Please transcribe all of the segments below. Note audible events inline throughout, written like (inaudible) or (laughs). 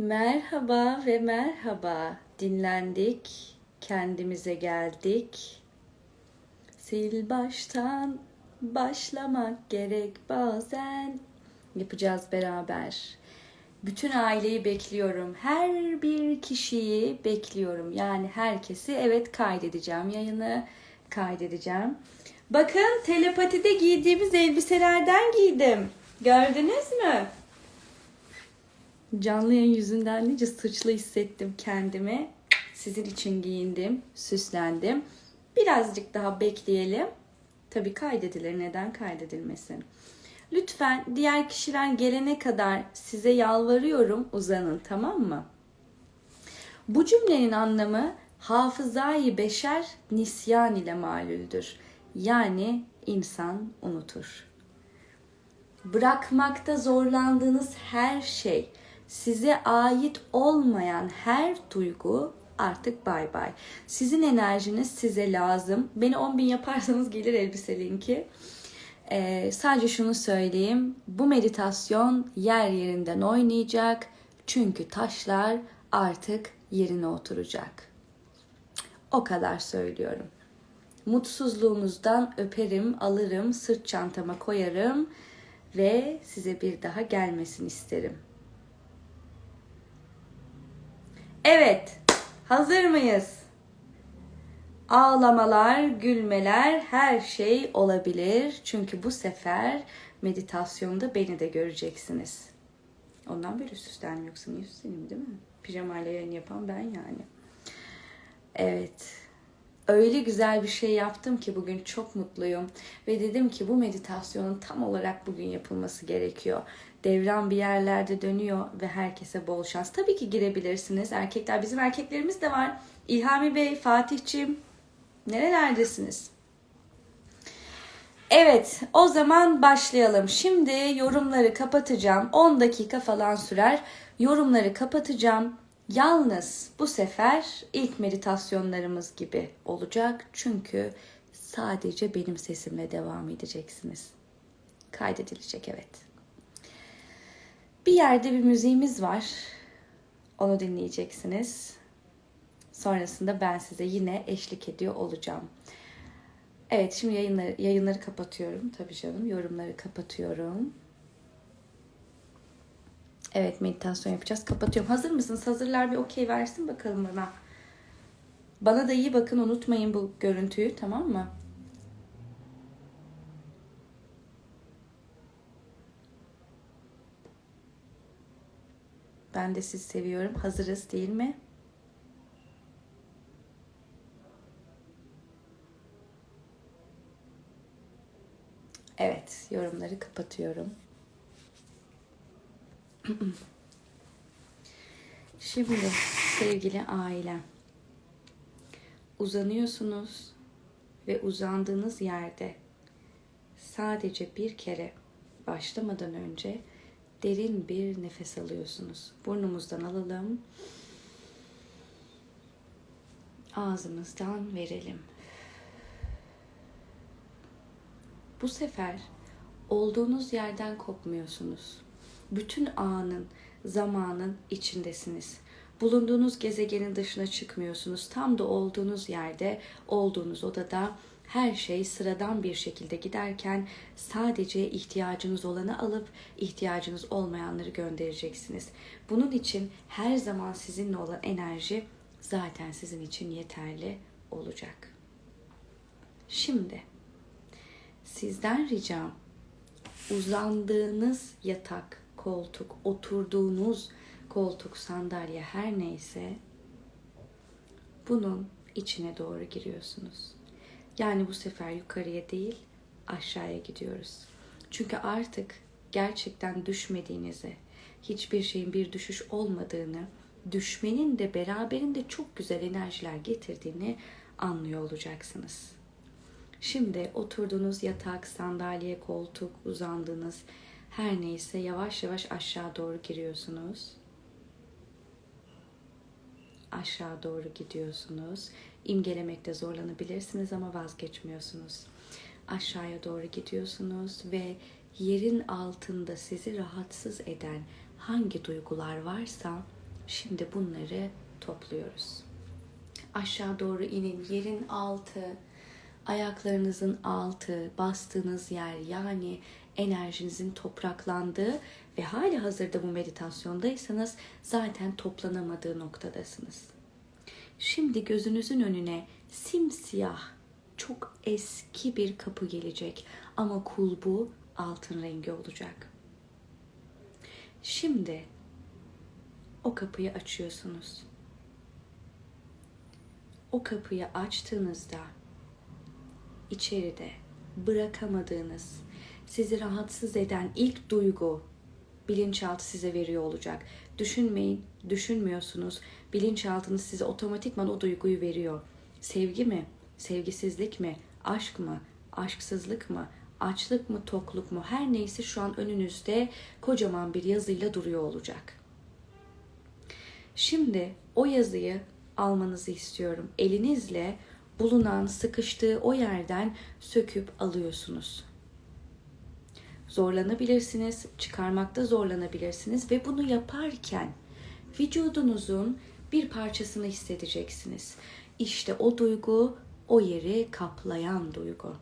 Merhaba ve merhaba. Dinlendik, kendimize geldik. Sil baştan başlamak gerek bazen. Yapacağız beraber. Bütün aileyi bekliyorum. Her bir kişiyi bekliyorum. Yani herkesi evet kaydedeceğim. Yayını kaydedeceğim. Bakın telepatide giydiğimiz elbiselerden giydim. Gördünüz mü? Canlı yayın yüzünden nice sıçlı hissettim kendimi. Sizin için giyindim, süslendim. Birazcık daha bekleyelim. Tabii kaydedilir. Neden kaydedilmesin? Lütfen diğer kişiler gelene kadar size yalvarıyorum uzanın tamam mı? Bu cümlenin anlamı hafızayı beşer nisyan ile malüldür. Yani insan unutur. Bırakmakta zorlandığınız her şey, size ait olmayan her duygu artık bay bay. Sizin enerjiniz size lazım. Beni 10 bin yaparsanız gelir elbise linki. Ee, sadece şunu söyleyeyim. Bu meditasyon yer yerinden oynayacak. Çünkü taşlar artık yerine oturacak. O kadar söylüyorum. Mutsuzluğunuzdan öperim, alırım, sırt çantama koyarım ve size bir daha gelmesin isterim. Evet, hazır mıyız? Ağlamalar, gülmeler, her şey olabilir. Çünkü bu sefer meditasyonda beni de göreceksiniz. Ondan böyle süslendim yoksa niye süsleneyim değil mi? Pijamayla yayın yapan ben yani. Evet. Öyle güzel bir şey yaptım ki bugün çok mutluyum. Ve dedim ki bu meditasyonun tam olarak bugün yapılması gerekiyor. Devran bir yerlerde dönüyor ve herkese bol şans. Tabii ki girebilirsiniz. Erkekler, bizim erkeklerimiz de var. İlhami Bey, Fatih'ciğim, nerelerdesiniz? Evet, o zaman başlayalım. Şimdi yorumları kapatacağım. 10 dakika falan sürer. Yorumları kapatacağım. Yalnız bu sefer ilk meditasyonlarımız gibi olacak. Çünkü sadece benim sesimle devam edeceksiniz. Kaydedilecek evet. Bir yerde bir müziğimiz var. Onu dinleyeceksiniz. Sonrasında ben size yine eşlik ediyor olacağım. Evet şimdi yayınları, yayınları kapatıyorum. Tabii canım yorumları kapatıyorum. Evet meditasyon yapacağız. Kapatıyorum. Hazır mısınız? Hazırlar bir okey versin bakalım bana. Bana da iyi bakın unutmayın bu görüntüyü tamam mı? Ben de sizi seviyorum. Hazırız değil mi? Evet, yorumları kapatıyorum. (clears throat) Şimdi sevgili ailem, uzanıyorsunuz ve uzandığınız yerde sadece bir kere başlamadan önce derin bir nefes alıyorsunuz. Burnumuzdan alalım. Ağzımızdan verelim. Bu sefer olduğunuz yerden kopmuyorsunuz. Bütün anın, zamanın içindesiniz. Bulunduğunuz gezegenin dışına çıkmıyorsunuz. Tam da olduğunuz yerde, olduğunuz odada her şey sıradan bir şekilde giderken sadece ihtiyacınız olanı alıp ihtiyacınız olmayanları göndereceksiniz. Bunun için her zaman sizinle olan enerji zaten sizin için yeterli olacak. Şimdi sizden ricam uzandığınız yatak, koltuk, oturduğunuz koltuk, sandalye her neyse bunun içine doğru giriyorsunuz. Yani bu sefer yukarıya değil aşağıya gidiyoruz. Çünkü artık gerçekten düşmediğinizi, hiçbir şeyin bir düşüş olmadığını, düşmenin de beraberinde çok güzel enerjiler getirdiğini anlıyor olacaksınız. Şimdi oturduğunuz yatak, sandalye, koltuk, uzandığınız her neyse yavaş yavaş aşağı doğru giriyorsunuz. Aşağı doğru gidiyorsunuz. İmgelemekte zorlanabilirsiniz ama vazgeçmiyorsunuz. Aşağıya doğru gidiyorsunuz ve yerin altında sizi rahatsız eden hangi duygular varsa Şimdi bunları topluyoruz. Aşağı doğru inin. Yerin altı, ayaklarınızın altı, bastığınız yer yani enerjinizin topraklandığı ve hali hazırda bu meditasyondaysanız zaten toplanamadığı noktadasınız. Şimdi gözünüzün önüne simsiyah, çok eski bir kapı gelecek ama kulbu altın rengi olacak. Şimdi o kapıyı açıyorsunuz. O kapıyı açtığınızda içeride bırakamadığınız, sizi rahatsız eden ilk duygu bilinçaltı size veriyor olacak. Düşünmeyin, düşünmüyorsunuz. Bilinçaltınız size otomatikman o duyguyu veriyor. Sevgi mi? Sevgisizlik mi? Aşk mı? Aşksızlık mı? Açlık mı? Tokluk mu? Her neyse şu an önünüzde kocaman bir yazıyla duruyor olacak. Şimdi o yazıyı almanızı istiyorum. Elinizle bulunan sıkıştığı o yerden söküp alıyorsunuz. Zorlanabilirsiniz, çıkarmakta zorlanabilirsiniz ve bunu yaparken vücudunuzun bir parçasını hissedeceksiniz. İşte o duygu o yeri kaplayan duygu.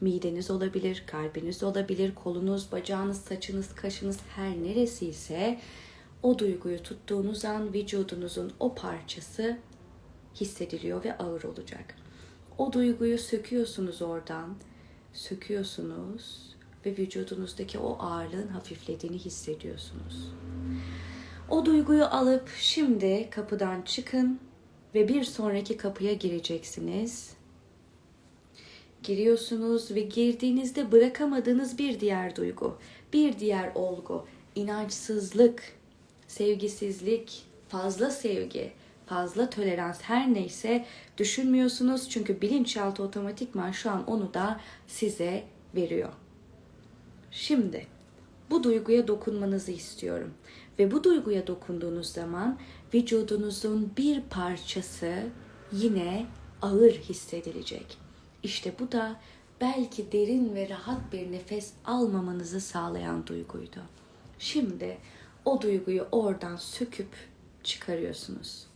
Mideniz olabilir, kalbiniz olabilir, kolunuz, bacağınız, saçınız, kaşınız her neresi ise o duyguyu tuttuğunuz an vücudunuzun o parçası hissediliyor ve ağır olacak. O duyguyu söküyorsunuz oradan, söküyorsunuz ve vücudunuzdaki o ağırlığın hafiflediğini hissediyorsunuz. O duyguyu alıp şimdi kapıdan çıkın ve bir sonraki kapıya gireceksiniz. Giriyorsunuz ve girdiğinizde bırakamadığınız bir diğer duygu, bir diğer olgu, inançsızlık, sevgisizlik, fazla sevgi, fazla tolerans her neyse düşünmüyorsunuz çünkü bilinçaltı otomatikman şu an onu da size veriyor. Şimdi bu duyguya dokunmanızı istiyorum. Ve bu duyguya dokunduğunuz zaman vücudunuzun bir parçası yine ağır hissedilecek. İşte bu da belki derin ve rahat bir nefes almamanızı sağlayan duyguydu. Şimdi o duyguyu oradan söküp çıkarıyorsunuz.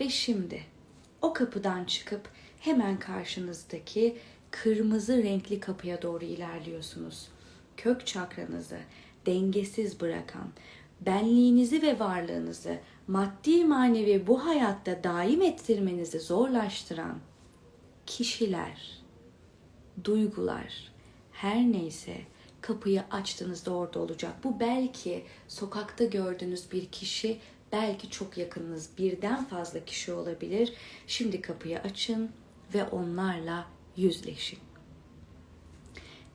Ve şimdi o kapıdan çıkıp hemen karşınızdaki kırmızı renkli kapıya doğru ilerliyorsunuz. Kök çakranızı dengesiz bırakan, benliğinizi ve varlığınızı maddi manevi bu hayatta daim ettirmenizi zorlaştıran kişiler, duygular, her neyse kapıyı açtığınızda orada olacak. Bu belki sokakta gördüğünüz bir kişi, belki çok yakınınız birden fazla kişi olabilir. Şimdi kapıyı açın ve onlarla yüzleşin.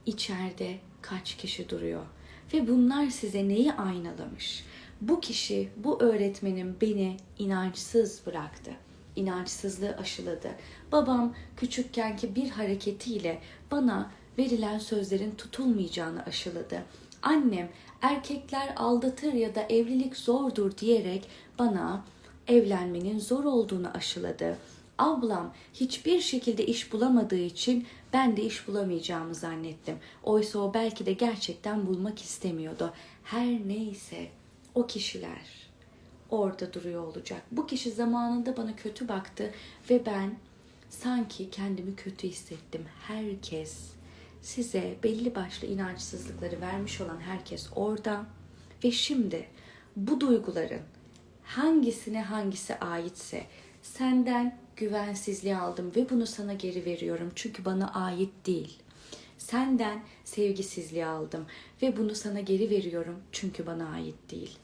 İçeride kaç kişi duruyor ve bunlar size neyi aynalamış? Bu kişi, bu öğretmenim beni inançsız bıraktı. İnançsızlığı aşıladı. Babam küçükkenki bir hareketiyle bana verilen sözlerin tutulmayacağını aşıladı. Annem erkekler aldatır ya da evlilik zordur diyerek bana evlenmenin zor olduğunu aşıladı. Ablam hiçbir şekilde iş bulamadığı için ben de iş bulamayacağımı zannettim. Oysa o belki de gerçekten bulmak istemiyordu. Her neyse o kişiler orada duruyor olacak. Bu kişi zamanında bana kötü baktı ve ben sanki kendimi kötü hissettim. Herkes size belli başlı inançsızlıkları vermiş olan herkes orada ve şimdi bu duyguların hangisine hangisi aitse senden güvensizliği aldım ve bunu sana geri veriyorum çünkü bana ait değil. Senden sevgisizliği aldım ve bunu sana geri veriyorum çünkü bana ait değil.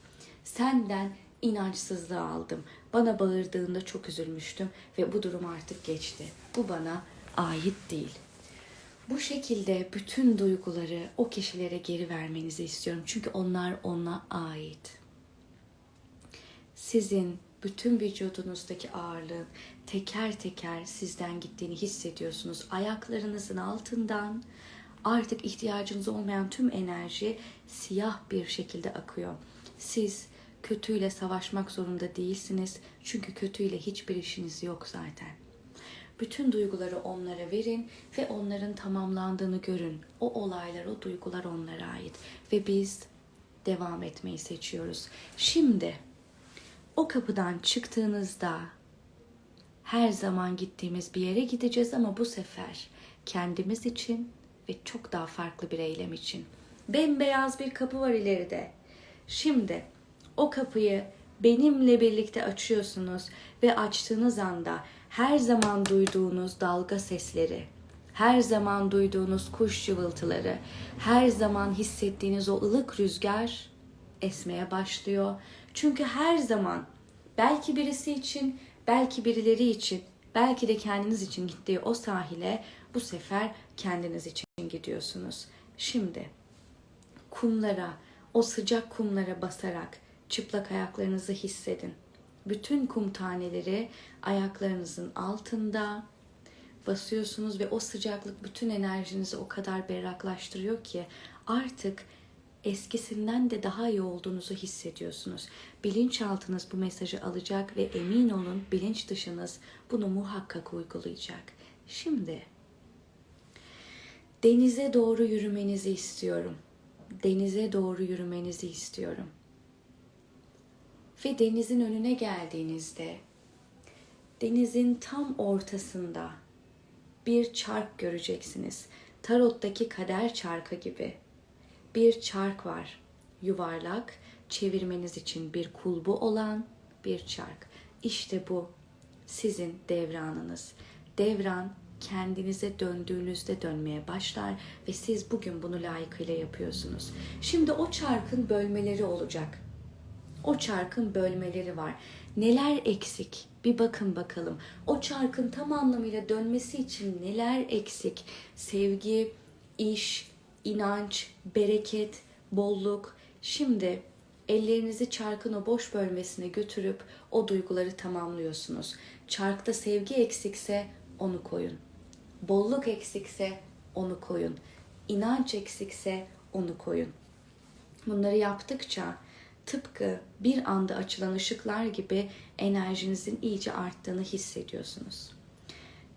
Senden inançsızlığı aldım. Bana bağırdığında çok üzülmüştüm ve bu durum artık geçti. Bu bana ait değil. Bu şekilde bütün duyguları o kişilere geri vermenizi istiyorum. Çünkü onlar ona ait. Sizin bütün vücudunuzdaki ağırlığın teker teker sizden gittiğini hissediyorsunuz. Ayaklarınızın altından artık ihtiyacınız olmayan tüm enerji siyah bir şekilde akıyor. Siz kötüyle savaşmak zorunda değilsiniz. Çünkü kötüyle hiçbir işiniz yok zaten. Bütün duyguları onlara verin ve onların tamamlandığını görün. O olaylar, o duygular onlara ait. Ve biz devam etmeyi seçiyoruz. Şimdi o kapıdan çıktığınızda her zaman gittiğimiz bir yere gideceğiz ama bu sefer kendimiz için ve çok daha farklı bir eylem için. Bembeyaz bir kapı var ileride. Şimdi o kapıyı benimle birlikte açıyorsunuz ve açtığınız anda her zaman duyduğunuz dalga sesleri, her zaman duyduğunuz kuş cıvıltıları, her zaman hissettiğiniz o ılık rüzgar esmeye başlıyor. Çünkü her zaman belki birisi için, belki birileri için, belki de kendiniz için gittiği o sahile bu sefer kendiniz için gidiyorsunuz. Şimdi kumlara, o sıcak kumlara basarak çıplak ayaklarınızı hissedin. Bütün kum taneleri ayaklarınızın altında basıyorsunuz ve o sıcaklık bütün enerjinizi o kadar berraklaştırıyor ki artık eskisinden de daha iyi olduğunuzu hissediyorsunuz. Bilinçaltınız bu mesajı alacak ve emin olun bilinç dışınız bunu muhakkak uygulayacak. Şimdi denize doğru yürümenizi istiyorum. Denize doğru yürümenizi istiyorum. Ve denizin önüne geldiğinizde denizin tam ortasında bir çark göreceksiniz. Tarottaki kader çarkı gibi. Bir çark var. Yuvarlak, çevirmeniz için bir kulbu olan bir çark. İşte bu sizin devranınız. Devran kendinize döndüğünüzde dönmeye başlar ve siz bugün bunu layıkıyla yapıyorsunuz. Şimdi o çarkın bölmeleri olacak. O çarkın bölmeleri var. Neler eksik? Bir bakın bakalım. O çarkın tam anlamıyla dönmesi için neler eksik? Sevgi, iş, inanç, bereket, bolluk. Şimdi ellerinizi çarkın o boş bölmesine götürüp o duyguları tamamlıyorsunuz. Çarkta sevgi eksikse onu koyun. Bolluk eksikse onu koyun. İnanç eksikse onu koyun. Bunları yaptıkça tıpkı bir anda açılan ışıklar gibi enerjinizin iyice arttığını hissediyorsunuz.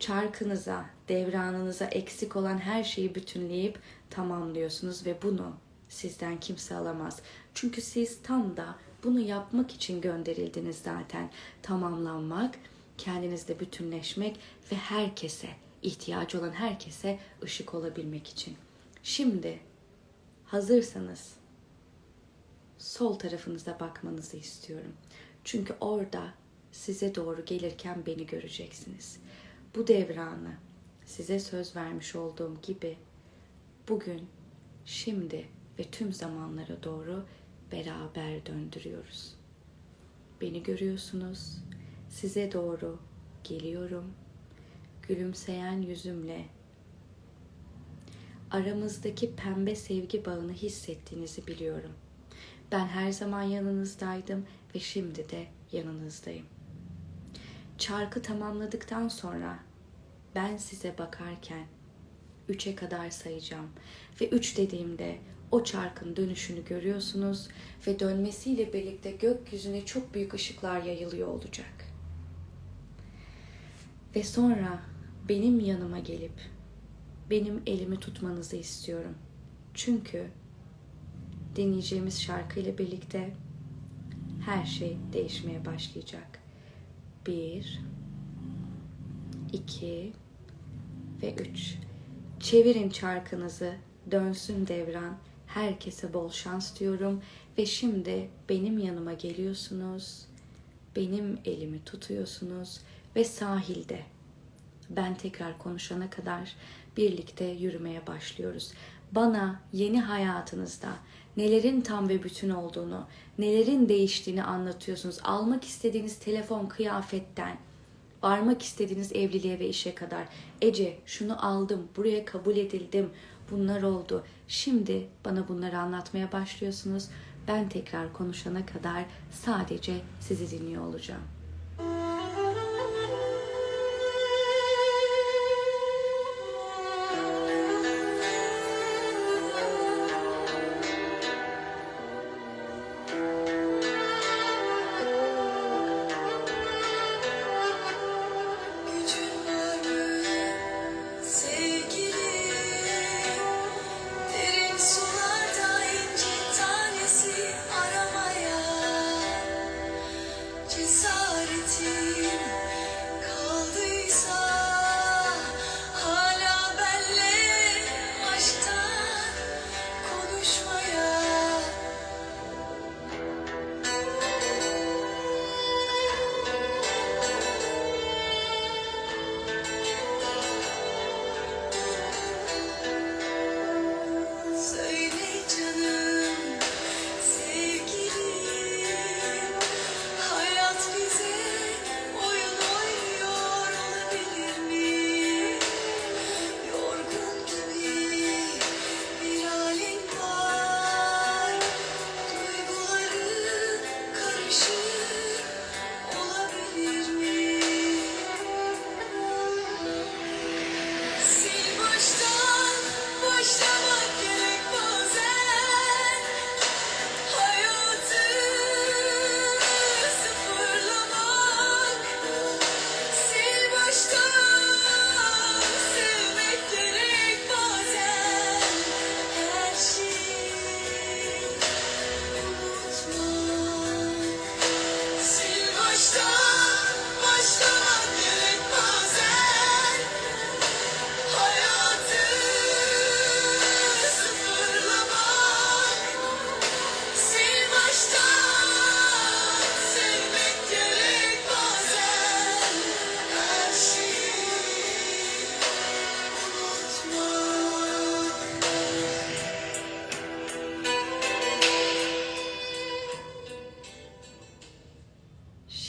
Çarkınıza, devranınıza eksik olan her şeyi bütünleyip tamamlıyorsunuz ve bunu sizden kimse alamaz. Çünkü siz tam da bunu yapmak için gönderildiniz zaten. Tamamlanmak, kendinizde bütünleşmek ve herkese, ihtiyacı olan herkese ışık olabilmek için. Şimdi hazırsanız sol tarafınıza bakmanızı istiyorum. Çünkü orada size doğru gelirken beni göreceksiniz. Bu devranı size söz vermiş olduğum gibi bugün, şimdi ve tüm zamanlara doğru beraber döndürüyoruz. Beni görüyorsunuz. Size doğru geliyorum. Gülümseyen yüzümle aramızdaki pembe sevgi bağını hissettiğinizi biliyorum. Ben her zaman yanınızdaydım ve şimdi de yanınızdayım. Çarkı tamamladıktan sonra ben size bakarken üçe kadar sayacağım ve üç dediğimde o çarkın dönüşünü görüyorsunuz ve dönmesiyle birlikte gökyüzüne çok büyük ışıklar yayılıyor olacak. Ve sonra benim yanıma gelip benim elimi tutmanızı istiyorum. Çünkü dinleyeceğimiz şarkıyla birlikte her şey değişmeye başlayacak. Bir, iki ve üç. Çevirin çarkınızı, dönsün devran. Herkese bol şans diyorum ve şimdi benim yanıma geliyorsunuz. Benim elimi tutuyorsunuz ve sahilde ben tekrar konuşana kadar birlikte yürümeye başlıyoruz. Bana yeni hayatınızda nelerin tam ve bütün olduğunu, nelerin değiştiğini anlatıyorsunuz. Almak istediğiniz telefon, kıyafetten, varmak istediğiniz evliliğe ve işe kadar. Ece şunu aldım, buraya kabul edildim, bunlar oldu. Şimdi bana bunları anlatmaya başlıyorsunuz. Ben tekrar konuşana kadar sadece sizi dinliyor olacağım.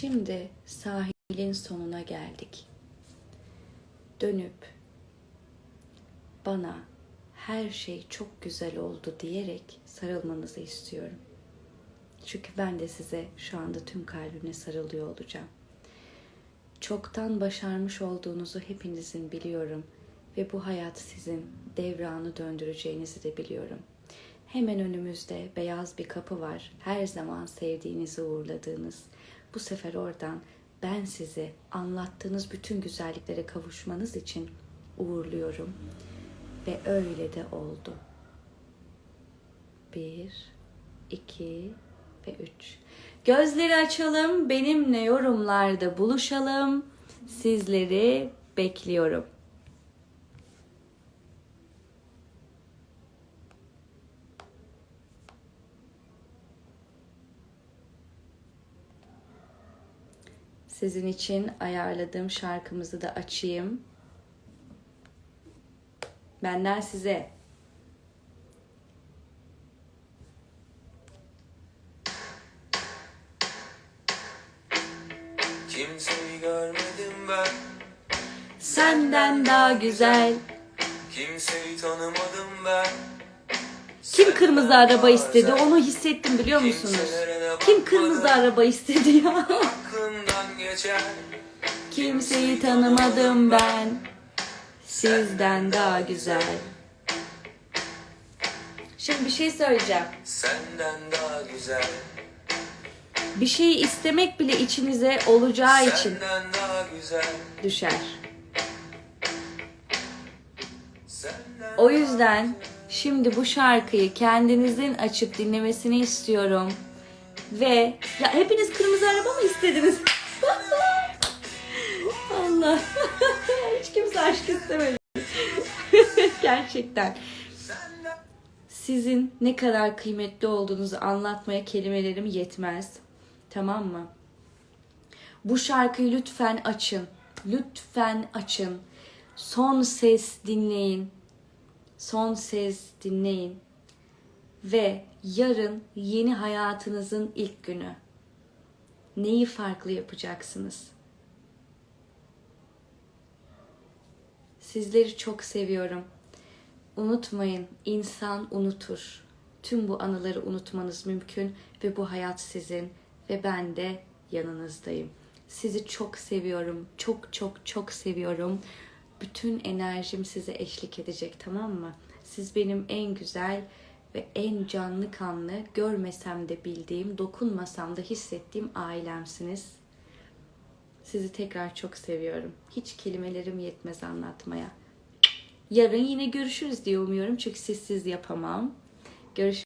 Şimdi sahilin sonuna geldik. Dönüp bana her şey çok güzel oldu diyerek sarılmanızı istiyorum. Çünkü ben de size şu anda tüm kalbimle sarılıyor olacağım. Çoktan başarmış olduğunuzu hepinizin biliyorum ve bu hayat sizin devranı döndüreceğinizi de biliyorum. Hemen önümüzde beyaz bir kapı var. Her zaman sevdiğinizi uğurladığınız. Bu sefer oradan ben sizi anlattığınız bütün güzelliklere kavuşmanız için uğurluyorum. Ve öyle de oldu. Bir, iki ve üç. Gözleri açalım, benimle yorumlarda buluşalım. Sizleri bekliyorum. Sizin için ayarladığım şarkımızı da açayım. Benden size. Kimseyi görmedim ben Senden daha güzel. Kimseyi tanımadım ben Kim kırmızı araba istedi onu hissettim biliyor musunuz? Kim kırmızı araba istedi ya? Geçer Kimseyi tanımadım ben. Sizden daha güzel. Şimdi bir şey söyleyeceğim. Senden daha güzel Bir şeyi istemek bile içinize olacağı için Senden daha güzel düşer. Senden O yüzden şimdi bu şarkıyı kendinizin açıp dinlemesini istiyorum. Ve ya hepiniz kırmızı araba mı istediniz? (laughs) Allah. (laughs) Hiç kimse aşk istemedi. (laughs) Gerçekten. Sizin ne kadar kıymetli olduğunuzu anlatmaya kelimelerim yetmez. Tamam mı? Bu şarkıyı lütfen açın. Lütfen açın. Son ses dinleyin. Son ses dinleyin. Ve yarın yeni hayatınızın ilk günü. Neyi farklı yapacaksınız? Sizleri çok seviyorum. Unutmayın, insan unutur. Tüm bu anıları unutmanız mümkün ve bu hayat sizin ve ben de yanınızdayım. Sizi çok seviyorum. Çok çok çok seviyorum. Bütün enerjim size eşlik edecek tamam mı? Siz benim en güzel ve en canlı kanlı, görmesem de bildiğim, dokunmasam da hissettiğim ailemsiniz. Sizi tekrar çok seviyorum. Hiç kelimelerim yetmez anlatmaya. Yarın yine görüşürüz diye umuyorum çünkü sessiz yapamam. Görüş